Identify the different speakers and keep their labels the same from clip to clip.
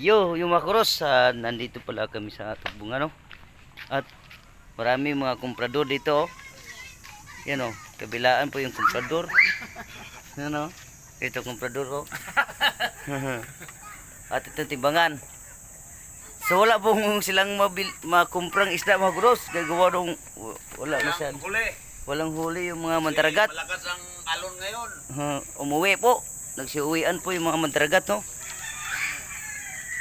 Speaker 1: Yo, yung mga ah, nandito pala kami sa Tugbong ano. At marami mga komprador dito. oh. Yan oh, kabilaan po yung komprador. Ano? Ito komprador oh. At ito timbangan. So wala pong silang mabil, makumprang isda mga kuros. Gagawa dong wala na siya.
Speaker 2: Huli.
Speaker 1: Walang huli yung mga mantaragat.
Speaker 2: Malakas ang alon ngayon.
Speaker 1: Uh, umuwi po. Nagsiuwian po yung mga mandragat, no?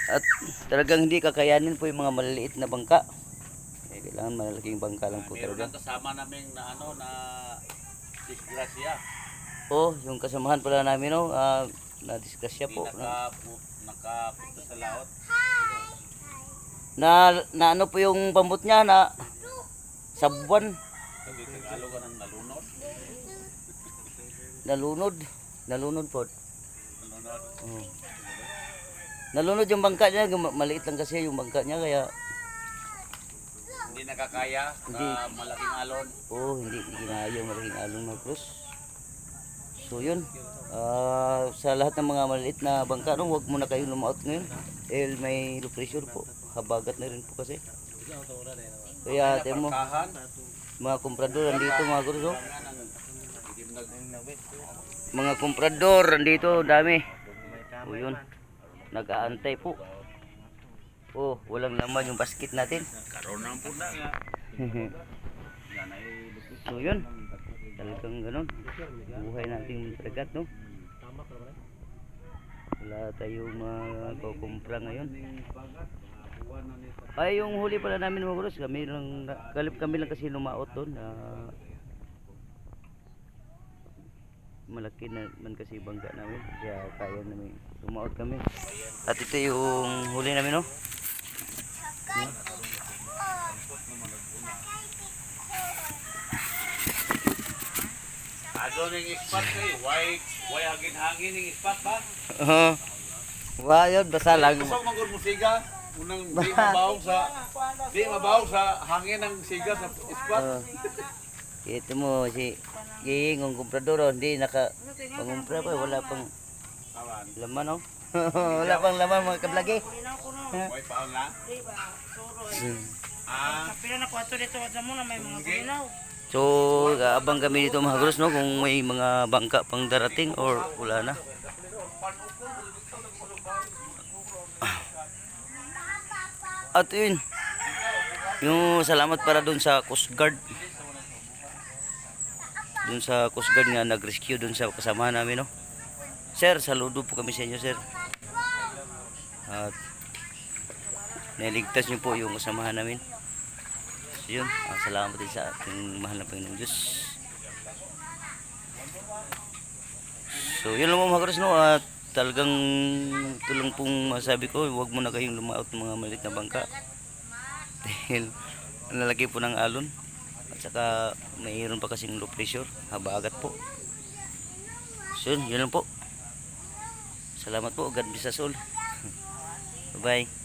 Speaker 1: At talagang hindi kakayanin po yung mga maliliit na bangka. Eh, kailangan malalaking bangka lang po
Speaker 2: Meron
Speaker 1: talaga.
Speaker 2: kasama namin na ano na disgrasya.
Speaker 1: Oh, yung kasamahan pala namin, no? ah, na-disgrasya
Speaker 2: Hindi
Speaker 1: po. Na,
Speaker 2: naka, nakapunta sa laot.
Speaker 1: na, na ano po yung pambot niya na
Speaker 2: Tagalog ang nalunod.
Speaker 1: nalunod. Nalunod po.
Speaker 2: Nalunod.
Speaker 1: Oh. Nalunod yung bangka niya, maliit lang kasi yung bangka niya kaya
Speaker 2: Hindi nakakaya
Speaker 1: Hindi.
Speaker 2: sa malaking alon.
Speaker 1: Oh, hindi ginaya yung malaking alon mga krus. So yun, ah, sa lahat ng mga maliit na bangka, no, huwag muna kayong lumaot ngayon. Dahil may low pressure po. Habagat na rin po kasi. Kaya ate mo, mga komprador andito mga krus. Oh.
Speaker 2: Hindi
Speaker 1: Mga komprador andito, dami. O yun, nag-aantay po. Oh, walang laman yung basket natin.
Speaker 2: karoon ng punda nga.
Speaker 1: So yun, talagang ganun. Buhay nating tragat, no? Wala tayong makukumpra ngayon. Ay, yung huli pala namin mga kuros, kami lang, kalip kami lang kasi lumaot doon. na malaki na man kasi bangga namin. Kaya kaya namin lumaot kami. At ito yung huli namin, no?
Speaker 2: Ado ning ispat kay why why agin hangin ning ispat ba?
Speaker 1: Oo. Wah, yun, basta lang.
Speaker 2: Gusto mo gud musiga unang di mabaw sa di mabaw sa hangin ng siga sa ispat.
Speaker 1: Oh. Ito mo si Ging, ang komprador, oh, hindi naka pangumpra pa, wala pang laman, oh. wala pang laman mga kablagi.
Speaker 2: Why paon na? Ah,
Speaker 3: Pila na kwarto dito sa mo na may mga bulinaw.
Speaker 1: So, abang kami dito mga gros, no, kung may mga bangka pang darating or wala na. At yun, yung salamat para dun sa Coast Guard. Dun sa Coast Guard nga nag-rescue dun sa kasama namin, no. Sir, saludo po kami sa inyo, sir. At naligtas niyo po yung kasamahan namin. So, yun, ah, salamat din sa ating mahal na Panginoong Diyos. So, yun lang mga karos, no? At talagang ito lang pong masabi ko, huwag mo na kayong lumaot mga maliit na bangka. Dahil lalaki po ng alon. At saka mayroon pa kasing low pressure, haba agad po. So, yun, lang po. Salamat po, God bless us all. Bye-bye.